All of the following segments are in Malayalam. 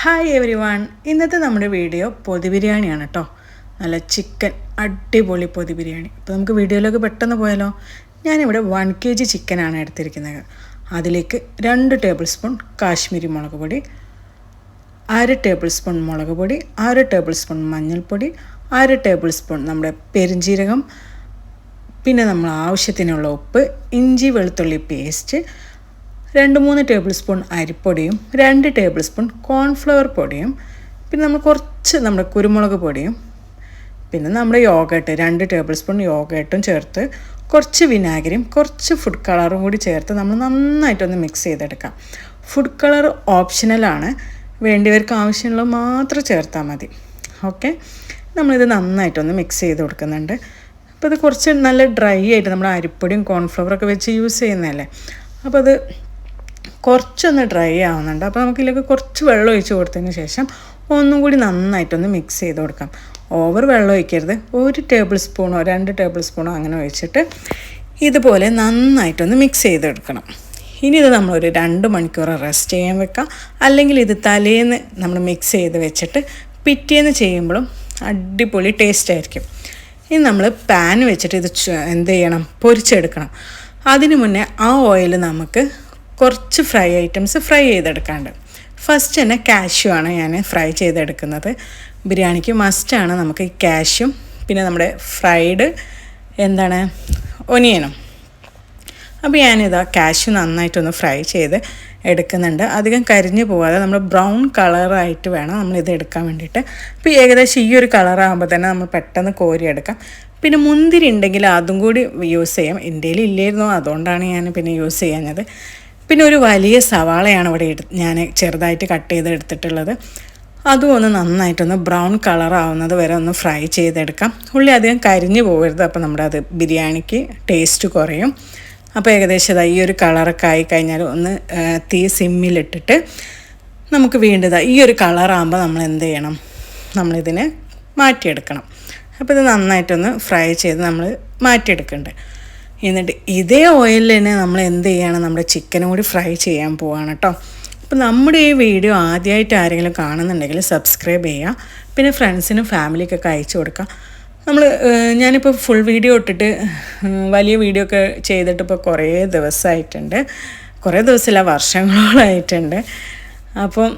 ഹായ് എവരി വൺ ഇന്നത്തെ നമ്മുടെ വീഡിയോ പൊതി ബിരിയാണിയാണ് കേട്ടോ നല്ല ചിക്കൻ അടിപൊളി പൊതി ബിരിയാണി. അപ്പോൾ നമുക്ക് വീഡിയോയിലേക്ക് പെട്ടെന്ന് പോയാലോ? ഞാനിവിടെ വൺ കെ ജി ചിക്കനാണ് എടുത്തിരിക്കുന്നത്. അതിലേക്ക് രണ്ട് ടേബിൾ സ്പൂൺ കാശ്മീരി മുളക് പൊടി അര ടേബിൾ സ്പൂൺ മുളക് പൊടി അര ടേബിൾ സ്പൂൺ മഞ്ഞൾപ്പൊടി അര ടേബിൾ സ്പൂൺ നമ്മുടെ പെരിഞ്ജീരകം പിന്നെ നമ്മൾ ആവശ്യത്തിനുള്ള ഉപ്പ് ഇഞ്ചി വെളുത്തുള്ളി പേസ്റ്റ് രണ്ട് മൂന്ന് ടേബിൾ സ്പൂൺ അരിപ്പൊടിയും രണ്ട് ടേബിൾ സ്പൂൺ കോൺഫ്ലവർ പൊടിയും പിന്നെ നമ്മൾ കുറച്ച് നമ്മുടെ കുരുമുളക് പൊടിയും പിന്നെ നമ്മുടെ യോഗട്ട് രണ്ട് ടേബിൾ സ്പൂൺ യോഗട്ടും ചേർത്ത് കുറച്ച് വിനാഗിരിയും കുറച്ച് ഫുഡ് കളറും കൂടി ചേർത്ത് നമ്മൾ നന്നായിട്ടൊന്ന് മിക്സ് ചെയ്തെടുക്കാം. ഫുഡ് കളർ ഓപ്ഷണലാണ് വേണ്ടിയവർക്ക് ആവശ്യമുള്ള മാത്രം ചേർത്താൽ മതി. ഓക്കെ നമ്മളിത് നന്നായിട്ടൊന്ന് മിക്സ് ചെയ്ത് കൊടുക്കുന്നുണ്ട്. അപ്പോൾ ഇത് കുറച്ച് നല്ല ഡ്രൈ ആയിട്ട് നമ്മൾ അരിപ്പൊടിയും കോൺഫ്ലവറൊക്കെ വെച്ച് യൂസ് ചെയ്യുന്നതല്ലേ? അപ്പോൾ അത് കുറച്ചൊന്ന് ഡ്രൈ ആവുന്നുണ്ട്. അപ്പോൾ നമുക്കിതിലേക്ക് കുറച്ച് വെള്ളം ഒഴിച്ച് കൊടുത്തതിന് ശേഷം ഒന്നും കൂടി നന്നായിട്ടൊന്ന് മിക്സ് ചെയ്ത് കൊടുക്കാം. ഓവർ വെള്ളം ഒഴിക്കരുത്. ഒരു ടേബിൾ സ്പൂണോ രണ്ട് ടേബിൾ സ്പൂണോ അങ്ങനെ ഒഴിച്ചിട്ട് ഇതുപോലെ നന്നായിട്ടൊന്ന് മിക്സ് ചെയ്തെടുക്കണം ഇനി ഇത് നമ്മളൊരു രണ്ട് മണിക്കൂർ റെസ്റ്റ് ചെയ്യാൻ വെക്കാം. അല്ലെങ്കിൽ ഇത് തലേന്ന് നമ്മൾ മിക്സ് ചെയ്ത് വെച്ചിട്ട് പിറ്റേന്ന് ചെയ്യുമ്പോഴും അടിപൊളി ടേസ്റ്റ് ആയിരിക്കും. ഇനി നമ്മൾ പാൻ വെച്ചിട്ട് ഇത് എന്ത് ചെയ്യണം? പൊരിച്ചെടുക്കണം. അതിനു മുന്നേ ആ ഓയിൽ നമുക്ക് കുറച്ച് ഫ്രൈ ഐറ്റംസ് ഫ്രൈ ചെയ്തെടുക്കാണ്ട്. ഫസ്റ്റ് തന്നെ കാഷ്യൂ ആണ് ഞാൻ ഫ്രൈ ചെയ്തെടുക്കുന്നത്. ബിരിയാണിക്ക് മസ്റ്റാണ് നമുക്ക് ഈ കാഷ്യും പിന്നെ നമ്മുടെ ഫ്രൈഡ് എന്താണ് ഒനിയനും അപ്പോൾ ഞാനിതാ കാഷ്യൂ നന്നായിട്ടൊന്ന് ഫ്രൈ ചെയ്ത് എടുക്കുന്നുണ്ട്. അധികം കരിഞ്ഞു പോകാതെ നമ്മൾ ബ്രൗൺ കളറായിട്ട് വേണം നമ്മളിത് എടുക്കാൻ വേണ്ടിയിട്ട്. അപ്പോൾ ഏകദേശം ഈ ഒരു കളറാകുമ്പോൾ തന്നെ നമ്മൾ പെട്ടെന്ന് കോരിയെടുക്കാം. പിന്നെ മുന്തിരി ഉണ്ടെങ്കിൽ അതും കൂടി യൂസ് ചെയ്യാം. ഇന്ത്യയിൽ ഇല്ലായിരുന്നു അതുകൊണ്ടാണ് ഞാൻ പിന്നെ യൂസ് ചെയ്യാഞ്ഞത്. പിന്നെ ഒരു വലിയ സവാളയാണ് ഇവിടെ എടു ഞാൻ ചെറുതായിട്ട് കട്ട് ചെയ്ത് എടുത്തിട്ടുള്ളത്. അതും ഒന്ന് നന്നായിട്ടൊന്ന് ബ്രൗൺ കളർ ആവുന്നത് വരെ ഒന്ന് ഫ്രൈ ചെയ്തെടുക്കാം. ഉള്ളി അധികം കരിഞ്ഞു പോകരുത് അപ്പോൾ നമ്മുടെ അത് ബിരിയാണിക്ക് ടേസ്റ്റ് കുറയും. അപ്പോൾ ഏകദേശം ഇതാ ഈ ഒരു കളറൊക്കെ ആയി കഴിഞ്ഞാൽ ഒന്ന് തീ സിമ്മിലിട്ടിട്ട് നമുക്ക് വീണ്ടും ഈ ഒരു കളറാകുമ്പോൾ നമ്മൾ എന്ത് ചെയ്യണം? നമ്മളിതിനെ മാറ്റിയെടുക്കണം. അപ്പോൾ ഇത് നന്നായിട്ടൊന്ന് ഫ്രൈ ചെയ്ത് നമ്മൾ മാറ്റിയെടുക്കുന്നുണ്ട്. എന്നിട്ട് ഇതേ ഓയിലിൽ തന്നെ നമ്മൾ എന്ത് ചെയ്യണം? നമ്മുടെ ചിക്കനും കൂടി ഫ്രൈ ചെയ്യാൻ പോവാണ് കേട്ടോ അപ്പോൾ നമ്മുടെ ഈ വീഡിയോ ആദ്യമായിട്ട് ആരെങ്കിലും കാണുന്നുണ്ടെങ്കിൽ സബ്സ്ക്രൈബ് ചെയ്യുക പിന്നെ ഫ്രണ്ട്സിനും ഫാമിലിക്കൊക്കെ അയച്ചു കൊടുക്കുക നമ്മൾ ഞാനിപ്പോൾ ഫുൾ വീഡിയോ ഇട്ടിട്ട് വലിയ വീഡിയോ ഒക്കെ ചെയ്തിട്ട് ഇപ്പോൾ കുറേ ദിവസമായിട്ടുണ്ട് കുറേ ദിവസമില്ല വർഷങ്ങളോളായിട്ടുണ്ട്. അപ്പം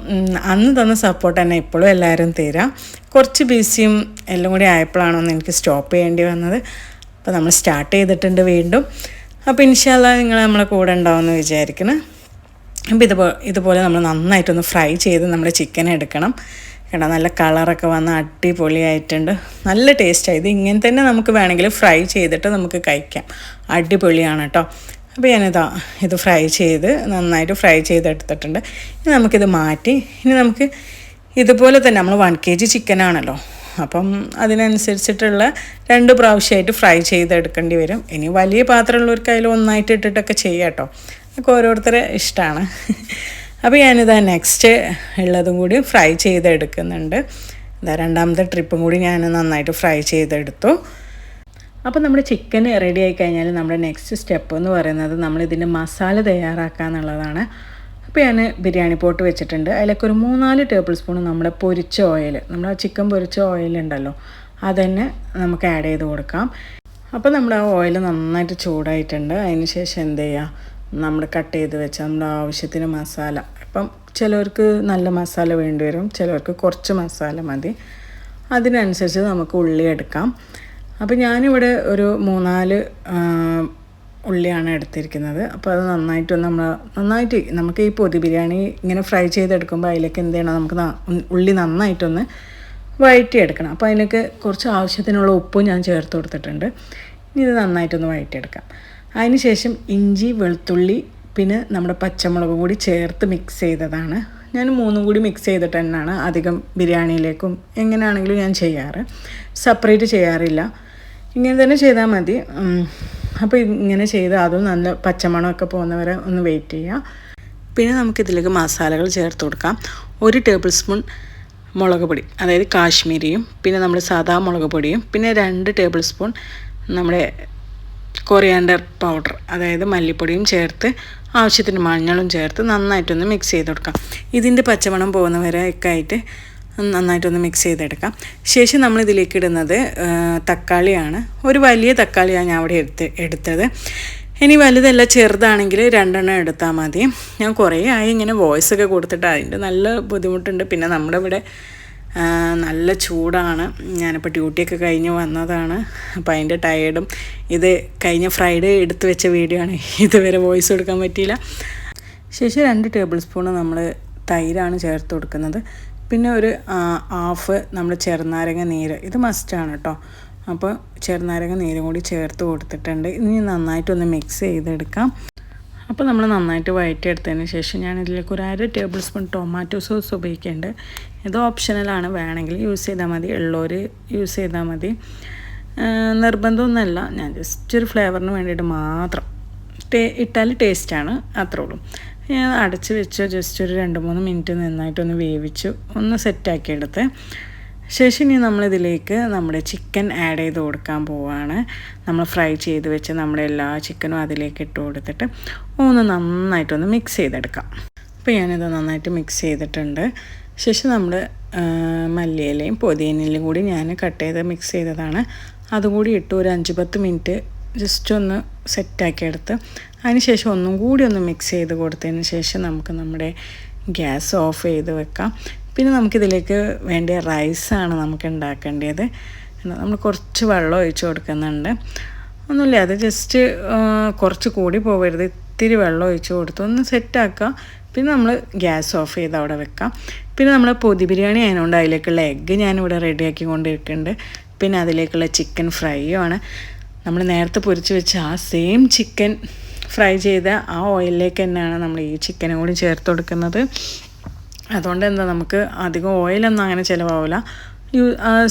അന്ന് തന്ന സപ്പോർട്ട് തന്നെ ഇപ്പോഴും എല്ലാവരും തരാം. കുറച്ച് ബിസിയും എല്ലാം കൂടി ആയപ്പോഴാണോ എനിക്ക് സ്റ്റോപ്പ് ചെയ്യേണ്ടി വന്നത്. അപ്പോൾ നമ്മൾ സ്റ്റാർട്ട് ചെയ്തിട്ടുണ്ട് വീണ്ടും. അപ്പോൾ ഇൻഷാല്ല നിങ്ങൾ നമ്മളെ കൂടെ ഉണ്ടാവുമെന്ന് വിചാരിക്കുന്നു അപ്പോൾ ഇതുപോലെ ഇതുപോലെ നമ്മൾ നന്നായിട്ടൊന്ന് ഫ്രൈ ചെയ്ത് നമ്മുടെ ചിക്കൻ എടുക്കണം. കേട്ടോ നല്ല കളറൊക്കെ വന്ന് അടിപൊളിയായിട്ടുണ്ട്. നല്ല ടേസ്റ്റായി ഇത് ഇങ്ങനെ തന്നെ നമുക്ക് വേണമെങ്കിൽ ഫ്രൈ ചെയ്തിട്ട് നമുക്ക് കഴിക്കാം. അടിപൊളിയാണ് കേട്ടോ അപ്പോൾ ഞാനിതാ ഇത് ഫ്രൈ ചെയ്ത് നന്നായിട്ട് ഫ്രൈ ചെയ്തെടുത്തിട്ടുണ്ട് ഇനി നമുക്കിത് മാറ്റി. ഇനി നമുക്ക് ഇതുപോലെ തന്നെ നമ്മൾ വൺ കെ ജി ചിക്കനാണല്ലോ അപ്പം അതിനനുസരിച്ചിട്ടുള്ള രണ്ട് പ്രാവശ്യമായിട്ട് ഫ്രൈ ചെയ്തെടുക്കേണ്ടി വരും. ഇനി വലിയ പാത്രമുള്ളവർക്ക് അതിൽ ഒന്നായിട്ട് ഇട്ടിട്ടൊക്കെ ചെയ്യാം കേട്ടോ. അതൊക്കെ ഓരോരുത്തരെ ഇഷ്ടമാണ് അപ്പോൾ ഞാനിതാ നെക്സ്റ്റ് ഉള്ളതും കൂടി ഫ്രൈ ചെയ്തെടുക്കുന്നുണ്ട്. ഇതാ രണ്ടാമത്തെ ട്രിപ്പും കൂടി ഞാൻ നന്നായിട്ട് ഫ്രൈ ചെയ്തെടുത്തു. അപ്പോൾ നമ്മുടെ ചിക്കൻ റെഡി ആയി കഴിഞ്ഞാൽ നമ്മുടെ നെക്സ്റ്റ് സ്റ്റെപ്പ് എന്ന് പറയുന്നത് നമ്മളിതിന്റെ മസാല തയ്യാറാക്കുക എന്നുള്ളതാണ് അപ്പോൾ ഞാൻ ബിരിയാണി പോട്ട് വെച്ചിട്ടുണ്ട്. അതിലേക്ക് ഒരു മൂന്നാൽ ടേബിൾ സ്പൂൺ നമ്മുടെ പൊരിച്ച ഓയിൽ നമ്മുടെ ചിക്കൻ പൊരിച്ച ഓയിൽ ഉണ്ടല്ലോ അതന്നെ നമുക്ക് ആഡ് ചെയ്ത് കൊടുക്കാം. അപ്പോൾ നമ്മുടെ ആ ഓയിൽ നന്നായിട്ട് ചൂടായിട്ടുണ്ട്. അതിന് ശേഷം എന്ത് ചെയ്യുക നമ്മൾ കട്ട് ചെയ്ത് വെച്ച നമ്മുടെ ആവശ്യത്തിന് മസാല ഇപ്പം ചിലവർക്ക് നല്ല മസാല വേണ്ടി വരും ചിലവർക്ക് കുറച്ച് മസാല മതി. അതിനനുസരിച്ച് നമുക്ക് ഉള്ളി എടുക്കാം. അപ്പോൾ ഞാനിവിടെ ഒരു മൂന്നാൽ ഉള്ളിയാണ് എടുത്തിരിക്കുന്നത്. അപ്പോൾ അത് നന്നായിട്ട് നമ്മൾ നന്നായിട്ട് നമുക്ക് ഈ പൊതി ബിരിയാണി ഇങ്ങനെ ഫ്രൈ ചെയ്തെടുക്കുമ്പോൾ അതിലേക്ക് എന്ത് ചെയ്യണം? നമുക്ക് ഉള്ളി നന്നായിട്ടൊന്ന് വഴറ്റിയെടുക്കണം. അപ്പോൾ അതിലേക്ക് കുറച്ച് ആവശ്യത്തിനുള്ള ഉപ്പും ഞാൻ ചേർത്ത് കൊടുത്തിട്ടുണ്ട്. ഇനി ഇത് നന്നായിട്ടൊന്ന് വഴറ്റിയെടുക്കാം. അതിന് ശേഷം ഇഞ്ചി വെളുത്തുള്ളി പിന്നെ നമ്മുടെ പച്ചമുളകും കൂടി ചേർത്ത് മിക്സ് ചെയ്തതാണ്. ഞാൻ മൂന്നും കൂടി മിക്സ് ചെയ്തിട്ട് തന്നെയാണ് അധികം ബിരിയാണിയിലേക്കും എങ്ങനെയാണെങ്കിലും ഞാൻ ചെയ്യാറ്. സെപ്പറേറ്റ് ചെയ്യാറില്ല. ഇങ്ങനെ തന്നെ ചെയ്താൽ മതി. അപ്പോൾ ഇങ്ങനെ ചെയ്ത് അതും നല്ല പച്ചമണമൊക്കെ പോകുന്നവരെ ഒന്ന് വെയിറ്റ് ചെയ്യുക പിന്നെ നമുക്കിതിലേക്ക് മസാലകൾ ചേർത്ത് കൊടുക്കാം. ഒരു ടേബിൾ സ്പൂൺ മുളക് പൊടി അതായത് കാശ്മീരിയും പിന്നെ നമ്മൾ സാധാ മുളക് പൊടിയും പിന്നെ രണ്ട് ടേബിൾ സ്പൂൺ നമ്മുടെ കൊറിയാണ്ടർ പൗഡർ അതായത് മല്ലിപ്പൊടിയും ചേർത്ത് ആവശ്യത്തിന് മഞ്ഞളും ചേർത്ത് നന്നായിട്ടൊന്ന് മിക്സ് ചെയ്ത് കൊടുക്കാം. ഇതിന്റെ പച്ചമണം പോകുന്ന വരെ ഒക്കെ ആയിട്ട് നന്നായിട്ടൊന്ന് മിക്സ് ചെയ്തെടുക്കാം. ശേഷം നമ്മൾ ഇതിലേക്ക് ഇടുന്നത് തക്കാളിയാണ്. ഒരു വലിയ തക്കാളിയാണ് ഞാൻ അവിടെ എടുത്ത് എടുത്തത്. ഇനി വലുതല്ല ചെറുതാണെങ്കിൽ രണ്ടെണ്ണം എടുത്താൽ മതി. ഞാൻ കുറേ ആയി ഇങ്ങനെ വോയിസ് ഒക്കെ കൊടുത്തിട്ട് അതിന്റെ നല്ല ബുദ്ധിമുട്ടുണ്ട്. പിന്നെ നമ്മുടെ ഇവിടെ നല്ല ചൂടാണ്. ഞാനിപ്പോൾ ഡ്യൂട്ടിയൊക്കെ കഴിഞ്ഞ് വന്നതാണ്. അപ്പോൾ അതിന്റെ ടയേർഡും ഇത് കഴിഞ്ഞ ഫ്രൈഡേ എടുത്തു വെച്ച വീഡിയോ ആണ്. ഇതുവരെ വോയിസ് കൊടുക്കാൻ പറ്റിയില്ല. ശേഷം രണ്ട് ടേബിൾ സ്പൂൺ നമ്മൾ തൈരാണ് ചേർത്ത് കൊടുക്കുന്നത്. പിന്നെ ഒരു ഹാഫ് നമ്മൾ ചെറുനാരങ്ങ നീര്. ഇത് മസ്റ്റാണ് കേട്ടോ അപ്പോൾ ചെറുനാരങ്ങ നീരും കൂടി ചേർത്ത് കൊടുത്തിട്ടുണ്ട്. ഇനി നന്നായിട്ടൊന്ന് മിക്സ് ചെയ്തെടുക്കാം. അപ്പോൾ നമ്മൾ നന്നായിട്ട് വഴറ്റിയെടുത്തതിന് ശേഷം ഞാൻ ഇതിലേക്ക് ഒരു അര ടേബിൾ സ്പൂൺ ടൊമാറ്റോ സോസ് ഉപയോഗിക്കേണ്ട. ഇത് ഓപ്ഷണലാണ് വേണമെങ്കിൽ യൂസ് ചെയ്താൽ മതി. ഉള്ളവർ യൂസ് ചെയ്താൽ മതി. നിർബന്ധമൊന്നുമല്ല. ഞാൻ ജസ്റ്റ് ഒരു ഫ്ലേവറിന് വേണ്ടിയിട്ട് മാത്രം. ഇട്ടാൽ ടേസ്റ്റാണ് അത്രേ ഉള്ളൂ. ഞാൻ അടച്ച് വെച്ച് ജസ്റ്റ് ഒരു രണ്ട് മൂന്ന് മിനിറ്റ് നന്നായിട്ടൊന്ന് വേവിച്ചു. ഒന്ന് സെറ്റാക്കി എടുത്ത് ശേഷം ഇനി നമ്മളിതിലേക്ക് നമ്മുടെ ചിക്കൻ ആഡ് ചെയ്ത് കൊടുക്കാൻ പോവാണ്. നമ്മൾ ഫ്രൈ ചെയ്ത് വെച്ച് നമ്മുടെ എല്ലാ ചിക്കനും അതിലേക്ക് ഇട്ട് കൊടുത്തിട്ട് ഒന്ന് നന്നായിട്ടൊന്ന് മിക്സ് ചെയ്തെടുക്കാം. അപ്പോൾ ഞാനിത് നന്നായിട്ട് മിക്സ് ചെയ്തിട്ടുണ്ട്. ശേഷം നമ്മൾ മല്ലിയിലയും പുതിയനയിലും കൂടി ഞാൻ കട്ട് ചെയ്ത് മിക്സ് ചെയ്തതാണ്. അതുകൂടി ഇട്ട് ഒരു അഞ്ച് പത്ത് മിനിറ്റ് ജസ്റ്റ് ഒന്ന് സെറ്റാക്കി എടുത്ത് അതിനുശേഷം ഒന്നും കൂടി ഒന്ന് മിക്സ് ചെയ്ത് കൊടുത്തതിന് ശേഷം നമുക്ക് നമ്മുടെ ഗ്യാസ് ഓഫ് ചെയ്ത് വെക്കാം. പിന്നെ നമുക്കിതിലേക്ക് വേണ്ടിയ റൈസാണ് നമുക്ക് ഉണ്ടാക്കേണ്ടത് നമ്മൾ കുറച്ച് വെള്ളം ഒഴിച്ച് കൊടുക്കുന്നുണ്ട്. ഒന്നുമില്ല അത് ജസ്റ്റ് കുറച്ച് കൂടി പോകരുത് ഇത്തിരി വെള്ളം ഒഴിച്ച് കൊടുത്ത് ഒന്ന് സെറ്റാക്കുക പിന്നെ നമ്മൾ ഗ്യാസ് ഓഫ് ചെയ്ത് അവിടെ വെക്കാം. പിന്നെ നമ്മൾ പൊതി ബിരിയാണി ആയതുകൊണ്ട് അതിലേക്കുള്ള എഗ്ഗ് ഞാനിവിടെ റെഡിയാക്കി കൊണ്ടിരിക്കുന്നുണ്ട് പിന്നെ അതിലേക്കുള്ള ചിക്കൻ ഫ്രൈയും ആണ് നമ്മൾ നേരത്തെ പൊരിച്ച് വെച്ച ആ സെയിം ചിക്കൻ ഫ്രൈ ചെയ്ത ആ ഓയിലിലേക്ക് തന്നെയാണ് നമ്മൾ ഈ ചിക്കനും കൂടി ചേർത്ത് കൊടുക്കുന്നത്. അതുകൊണ്ട് എന്താ നമുക്ക് അധികം ഓയിലൊന്നും അങ്ങനെ ചിലവാവില്ല യു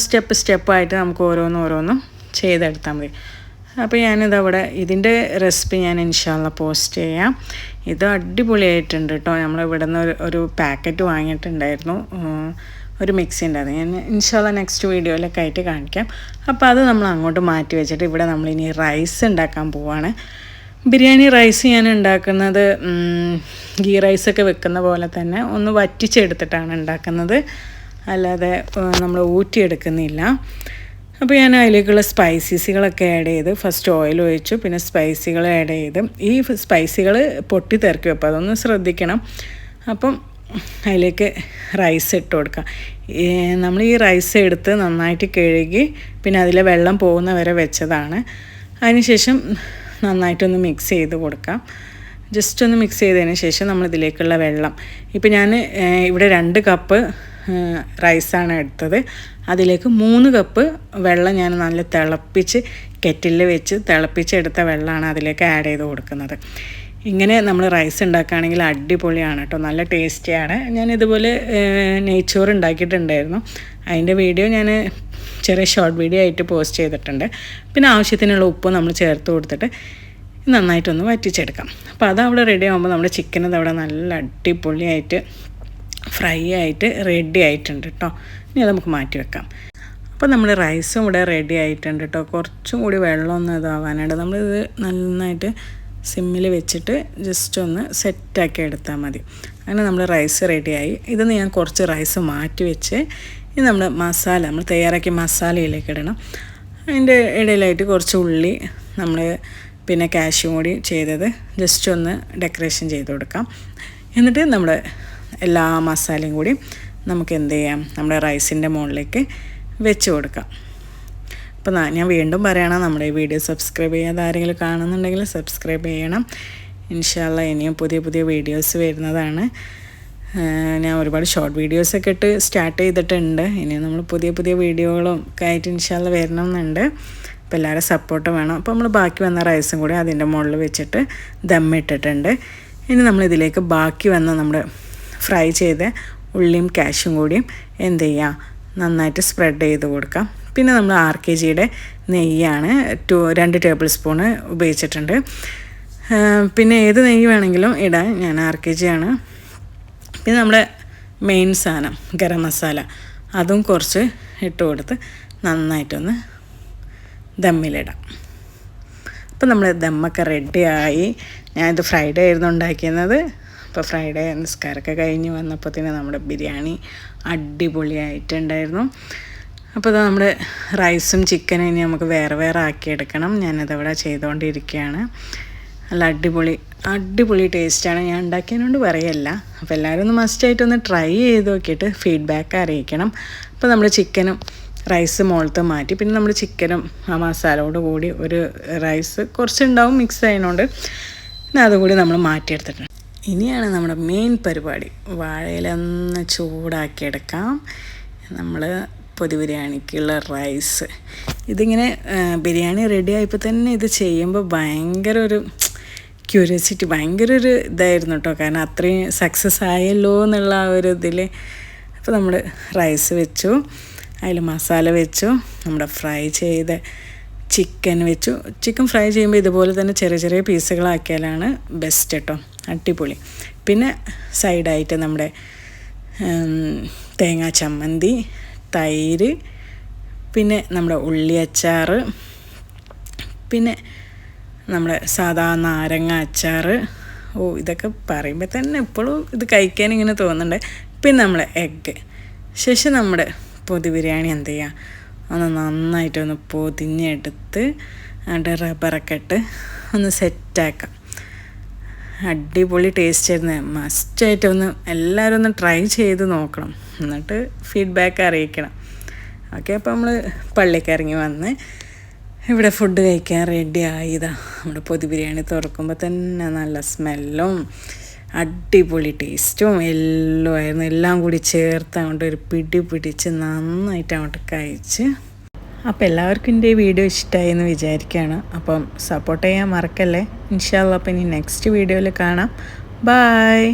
സ്റ്റെപ്പ് സ്റ്റെപ്പായിട്ട് നമുക്ക് ഓരോന്നും ഓരോന്നും ചെയ്തെടുത്താൽ മതി. അപ്പോൾ ഞാനിത് അവിടെ ഇതിന്റെ റെസിപ്പി ഞാൻ ഇൻഷാല്ല പോസ്റ്റ് ചെയ്യാം. ഇത് അടിപൊളിയായിട്ടുണ്ട് കേട്ടോ നമ്മൾ ഇവിടെ നിന്ന് ഒരു ഒരു പാക്കറ്റ് വാങ്ങിയിട്ടുണ്ടായിരുന്നു. ഒരു മിക്സി ഉണ്ടായിരുന്നു ഞാൻ ഇൻഷാല്ല നെക്സ്റ്റ് വീഡിയോയിലൊക്കെ ആയിട്ട് കാണിക്കാം. അപ്പോൾ അത് നമ്മൾ അങ്ങോട്ട് മാറ്റി വെച്ചിട്ട് ഇവിടെ നമ്മളിനി റൈസ് ഉണ്ടാക്കാൻ പോവാണ്. ബിരിയാണി റൈസ് ഞാൻ ഉണ്ടാക്കുന്നത് ഗീ റൈസൊക്കെ വെക്കുന്ന പോലെ തന്നെ ഒന്ന് വറ്റിച്ചെടുത്തിട്ടാണ് ഉണ്ടാക്കുന്നത്. അല്ലാതെ നമ്മൾ ഊറ്റിയെടുക്കുന്നില്ല. അപ്പോൾ ഞാൻ അതിലേക്കുള്ള സ്പൈസീസുകളൊക്കെ ആഡ് ചെയ്ത് ഫസ്റ്റ് ഓയിൽ ഒഴിച്ചു പിന്നെ സ്പൈസികൾ ആഡ് ചെയ്ത് ഈ സ്പൈസികൾ പൊട്ടി തിരക്കി അപ്പോൾ അതൊന്ന് ശ്രദ്ധിക്കണം. അപ്പം അതിലേക്ക് റൈസ് ഇട്ട് കൊടുക്കാം. നമ്മൾ ഈ റൈസ് എടുത്ത് നന്നായിട്ട് കഴുകി പിന്നെ അതിലെ വെള്ളം പോകുന്ന വരെ വെച്ചതാണ്. അതിനുശേഷം നന്നായിട്ടൊന്ന് മിക്സ് ചെയ്ത് കൊടുക്കാം. ജസ്റ്റ് ഒന്ന് മിക്സ് ചെയ്തതിന് ശേഷം നമ്മൾ ഇതിലേക്കുള്ള വെള്ളം ഇപ്പോൾ ഞാൻ ഇവിടെ രണ്ട് കപ്പ് റൈസാണ് എടുത്തത്. അതിലേക്ക് മൂന്ന് കപ്പ് വെള്ളം ഞാൻ നല്ല തിളപ്പിച്ച് കെറ്റിലിൽ വെച്ച് തിളപ്പിച്ചെടുത്ത വെള്ളമാണ് അതിലേക്ക് ആഡ് ചെയ്ത് കൊടുക്കുന്നത്. ഇങ്ങനെ നമ്മൾ റൈസ് ഉണ്ടാക്കുകയാണെങ്കിൽ അടിപൊളിയാണ് കേട്ടോ നല്ല ടേസ്റ്റിയാണ് ഞാൻ ഇതുപോലെ നെയ്ച്ചോറ് ഉണ്ടാക്കിയിട്ടുണ്ടായിരുന്നു. അതിന്റെ വീഡിയോ ഞാൻ ചെറിയ ഷോർട്ട് വീഡിയോ ആയിട്ട് പോസ്റ്റ് ചെയ്തിട്ടുണ്ട്. പിന്നെ ആവശ്യത്തിനുള്ള ഉപ്പ് നമ്മൾ ചേർത്ത് കൊടുത്തിട്ട് നന്നായിട്ടൊന്ന് വറ്റിച്ചെടുക്കാം. അപ്പോൾ അത് അവിടെ റെഡി ആകുമ്പോൾ നമ്മുടെ ചിക്കൻ അവിടെ നല്ല അടിപൊളിയായിട്ട് ഫ്രൈ ആയിട്ട് റെഡി ആയിട്ടുണ്ട് കേട്ടോ ഇനി അത് നമുക്ക് മാറ്റി വെക്കാം. അപ്പോൾ നമ്മൾ റൈസും ഇവിടെ റെഡി ആയിട്ടുണ്ട് കേട്ടോ കുറച്ചും കൂടി വെള്ളമൊന്നും ഇതാവാനായിട്ട് നമ്മളിത് നന്നായിട്ട് സിമ്മിൽ വെച്ചിട്ട് ജസ്റ്റ് ഒന്ന് സെറ്റാക്കി എടുത്താൽ മതി. അങ്ങനെ നമ്മൾ റൈസ് റെഡിയായി ഇതിന് ഞാൻ കുറച്ച് റൈസ് മാറ്റി വെച്ച് ഇനി നമ്മൾ മസാല നമ്മൾ തയ്യാറാക്കിയ മസാലയിലേക്ക് ഇടണം. അതിന്റെ ഇടയിലായിട്ട് കുറച്ച് ഉള്ളി നമ്മൾ പിന്നെ കാഷ്യും കൂടി ചെയ്തത്. ജസ്റ്റ് ഒന്ന് ഡെക്കറേഷൻ ചെയ്ത് കൊടുക്കാം. എന്നിട്ട് നമ്മൾ എല്ലാ മസാലയും കൂടി നമുക്ക് എന്ത് ചെയ്യാം? നമ്മുടെ റൈസിന്റെ മുകളിലേക്ക് വെച്ച് കൊടുക്കാം. അപ്പോൾ ഞാൻ വീണ്ടും പറയണം നമ്മുടെ ഈ വീഡിയോ സബ്സ്ക്രൈബ് ചെയ്യാതെ ആരെങ്കിലും കാണുന്നുണ്ടെങ്കിൽ സബ്സ്ക്രൈബ് ചെയ്യണം. ഇൻഷാല്ല ഇനിയും പുതിയ പുതിയ വീഡിയോസ് വരുന്നതാണ്. ഞാൻ ഒരുപാട് ഷോർട്ട് വീഡിയോസൊക്കെ ഇട്ട് സ്റ്റാർട്ട് ചെയ്തിട്ടുണ്ട്. ഇനി നമ്മൾ പുതിയ പുതിയ വീഡിയോകളും ഒക്കെ ആയിട്ട് വരണം എന്നുണ്ട് അപ്പോൾ എല്ലാവരും സപ്പോർട്ട് വേണം. അപ്പോൾ നമ്മൾ ബാക്കി വന്ന റൈസും കൂടി അതിന്റെ മുകളിൽ വെച്ചിട്ട് ദമ്മിട്ടിട്ടുണ്ട് ഇനി നമ്മൾ ഇതിലേക്ക് ബാക്കി വന്ന നമ്മുടെ ഫ്രൈ ചെയ്ത ഉള്ളിയും കാശും കൂടിയും എന്ത് ചെയ്യുക നന്നായിട്ട് സ്പ്രെഡ് ചെയ്ത് കൊടുക്കാം. പിന്നെ നമ്മൾ ആർ കെ ജിയുടെ നെയ്യാണ് ടു രണ്ട് ടേബിൾ സ്പൂണ് ഉപയോഗിച്ചിട്ടുണ്ട്. പിന്നെ ഏത് നെയ്യ് വേണമെങ്കിലും ഇടാൻ ഞാൻ ആർ കെ ജിയാണ്. പിന്നെ നമ്മുടെ മെയിൻ സാധനം ഗരം മസാല. അതും കുറച്ച് ഇട്ട് കൊടുത്ത് നന്നായിട്ടൊന്ന് ദമ്മിലിടാം. അപ്പോൾ നമ്മൾ ദമ്മൊക്കെ റെഡിയായി ഞാനിത് ഫ്രൈഡേ ആയിരുന്നു ഉണ്ടാക്കിയത് അപ്പോൾ ഫ്രൈഡേ നിസ്കാരമൊക്കെ കഴിഞ്ഞ് വന്നപ്പോൾ തന്നെ നമ്മുടെ ബിരിയാണി അടിപൊളിയായിട്ടുണ്ടായിരുന്നു. അപ്പോൾ അത് നമ്മുടെ റൈസും ചിക്കനും ഇനി നമുക്ക് വേറെ വേറെ ആക്കിയെടുക്കണം. ഞാനതവിടെ ചെയ്തുകൊണ്ടിരിക്കുകയാണ്. നല്ല അടിപൊളി അടിപൊളി ടേസ്റ്റാണ് ഞാൻ ഉണ്ടാക്കിയതുകൊണ്ട് പറയല്ല. അപ്പോൾ എല്ലാവരും ഒന്ന് മസ്റ്റായിട്ടൊന്ന് ട്രൈ ചെയ്ത് നോക്കിയിട്ട് ഫീഡ്ബാക്ക് അറിയിക്കണം. അപ്പോൾ നമ്മൾ ചിക്കനും റൈസ് മുകളത്ത് മാറ്റി. പിന്നെ നമ്മൾ ചിക്കനും ആ മസാലയോട് കൂടി ഒരു റൈസ് കുറച്ചുണ്ടാവും മിക്സ് ആയതുകൊണ്ട് പിന്നെ അതുകൂടി നമ്മൾ മാറ്റിയെടുത്തിട്ടുണ്ട്. ഇനിയാണ് നമ്മുടെ മെയിൻ പരിപാടി. വാഴയിലൊന്ന് ചൂടാക്കിയെടുക്കാം. നമ്മൾ പൊതി ബിരിയാണിക്കുള്ള റൈസ് ഇതിങ്ങനെ ബിരിയാണി റെഡി ആയപ്പോൾ തന്നെ ഇത് ചെയ്യുമ്പോൾ ഭയങ്കര ഒരു ക്യൂരിയോസിറ്റി ഭയങ്കര ഒരു ഇതായിരുന്നു കേട്ടോ കാരണം അത്രയും സക്സസ് ആയല്ലോ എന്നുള്ള ആ ഒരു ഇതിൽ അപ്പോൾ നമ്മൾ റൈസ് വെച്ചു അതിൽ മസാല വെച്ചു നമ്മുടെ ഫ്രൈ ചെയ്ത ചിക്കൻ വെച്ചു. ചിക്കൻ ഫ്രൈ ചെയ്യുമ്പോൾ ഇതുപോലെ തന്നെ ചെറിയ ചെറിയ പീസുകളാക്കിയാലാണ് ബെസ്റ്റ് കേട്ടോ അടിപൊളി. പിന്നെ സൈഡായിട്ട് നമ്മുടെ തേങ്ങാ ചമ്മന്തി തൈര് പിന്നെ നമ്മുടെ ഉള്ളി അച്ചാറ് പിന്നെ നമ്മുടെ സാധാ നാരങ്ങ അച്ചാർ ഓ ഇതൊക്കെ പറയുമ്പോൾ തന്നെ എപ്പോഴും ഇത് കഴിക്കാൻ ഇങ്ങനെ തോന്നുന്നുണ്ട്. പിന്നെ നമ്മുടെ എഗ്ഗ് ശേഷം നമ്മുടെ പൊതി ബിരിയാണി എന്ത് ചെയ്യുക ഒന്ന് നന്നായിട്ടൊന്ന് പൊതിഞ്ഞെടുത്ത് അതിന്റെ റബ്ബറൊക്കെ ഇട്ട് ഒന്ന് സെറ്റാക്കാം അടിപൊളി ടേസ്റ്റ് ആയിരുന്നു. മസ്റ്റായിട്ടൊന്ന് എല്ലാവരും ഒന്ന് ട്രൈ ചെയ്ത് നോക്കണം. എന്നിട്ട് ഫീഡ്ബാക്ക് അറിയിക്കണം. ഓക്കെ അപ്പോൾ നമ്മൾ പള്ളിക്ക് ഇറങ്ങി വന്ന് ഇവിടെ ഫുഡ് കഴിക്കാൻ റെഡി ആയതാ. നമ്മുടെ പൊതി ബിരിയാണി തുറക്കുമ്പോൾ തന്നെ നല്ല സ്മെല്ലും അടിപൊളി ടേസ്റ്റും എല്ലാം ആയിരുന്നു. എല്ലാം കൂടി ചേർത്ത് അങ്ങോട്ട് ഒരു പിടി പിടിച്ച് നന്നായിട്ട് അങ്ങോട്ട് കഴിച്ച്. അപ്പോൾ എല്ലാവർക്കും എന്റെ വീഡിയോ ഇഷ്ടമായി എന്ന് വിചാരിക്കുകയാണ് അപ്പം സപ്പോർട്ട് ചെയ്യാൻ മറക്കല്ലേ? ഇൻഷാല്ല അപ്പം ഇനി നെക്സ്റ്റ് വീഡിയോയിൽ കാണാം. ബായ്